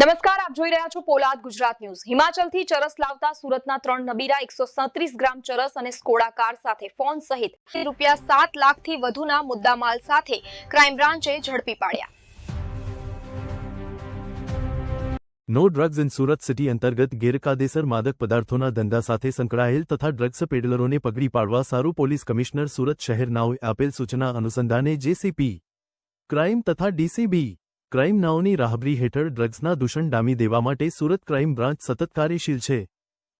નમસ્કાર, આપ જોઈ રહ્યા છો પોલાદ ગુજરાત ન્યૂઝ. હિમાચલથી ચરસ લાવતા સુરતના ત્રણ નબીરા, એકસો ગ્રામ ચરસ અને સ્કોડા કાર સાથે ફોન સહિત રૂપિયા સાત લાખથી વધુના મુદ્દામાલ સાથે ક્રાઇમ બ્રાન્ચે ઝડપી પાડ્યા. No drugs in Surat city અંતર્ગત ગેરકાયદેસર માદક પદાર્થોના ધંધા સાથે સંકળાયેલ તથા ડ્રગ્સ પેડલરોને પકડી પાડવા સારું પોલીસ કમિશનર સુરત શહેરનાઓએ આપેલ સૂચના અનુસંધાને જેસીપી ક્રાઇમ તથા ડીસીબી ક્રાઇમ નાઓની રાહબરી હેઠળ ડ્રગ્સના દૂષણ ડામી દેવા માટે સુરત ક્રાઇમ બ્રાન્ચ સતત કાર્યશીલ છે.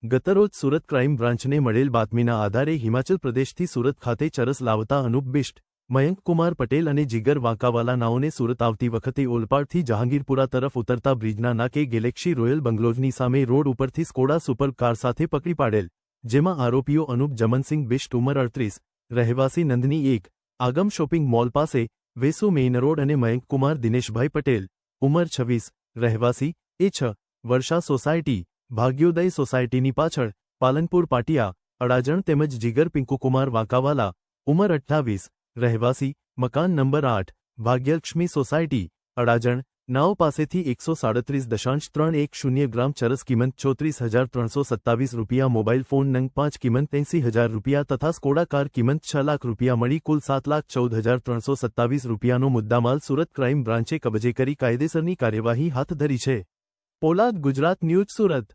ગતરોજ સુરત ક્રાઇમ બ્રાન્ચને મળેલ બાતમીના આધારે હિમાચલ પ્રદેશથી સુરત ખાતે ચરસ લાવતા અનુપ બિષ્ટ, મયંક કુમાર પટેલ અને જીગર વાંકાવાલા નાઓને સુરત આવતી વખતે ઓલપાડથી જહાંગીરપુરા તરફ ઉતરતા બ્રિજના નાકે ગેલેક્સી રોયલ બંગલોઝની સામે રોડ ઉપરથી સ્કોડા સુપર કાર સાથે પકડી પાડેલ, જેમાં આરોપીઓ અનુપ જમનસિંહ બિષ્ટ ઉંમર અડત્રીસ, રહેવાસી નંદની એક, આગમ શોપિંગ મોલ પાસે વેસુ મેઇન રોડ અને મયંક કુમાર દિનેશભાઈ પટેલ. ઉંમર છવ્વીસ, રહેવાસી, એ છ. વર્ષા સોસાયટી, ભાગ્યોદય સોસાયટીની પાછળ, પાલનપુર પાટિયા, અડાજણ તેમજ જીગર પિંકુકુમાર વાંકાવાલા. ઉંમર અઠ્ઠાવીસ, રહેવાસી, મકાન નંબર આઠ, ભાગ્યલક્ષ્મી સોસાયટી, અડાજણ નાવ પાસેથી એકસો સાડત્રીસ દશાંશ ત્રણ એક શૂન્ય ગ્રામ ચરસ કિંમત ચોત્રીસ હજાર ત્રણસો સત્તાવીસ રૂપિયા મોબાઈલ ફોન નંગ પાંચ કિંમત એંસી હજાર રૂપિયા તથા સ્કોડા કાર કિંમત છ લાખ રૂપિયા મળી કુલ સાત લાખ ચૌદ હજાર ત્રણસો સત્તાવીસ રૂપિયાનો મુદ્દામાલ સુરત ક્રાઇમ બ્રાન્ચે કબજે કરી કાયદેસરની કાર્યવાહી હાથ ધરી છે. પોલાદ ગુજરાત ન્યૂઝ સુરત.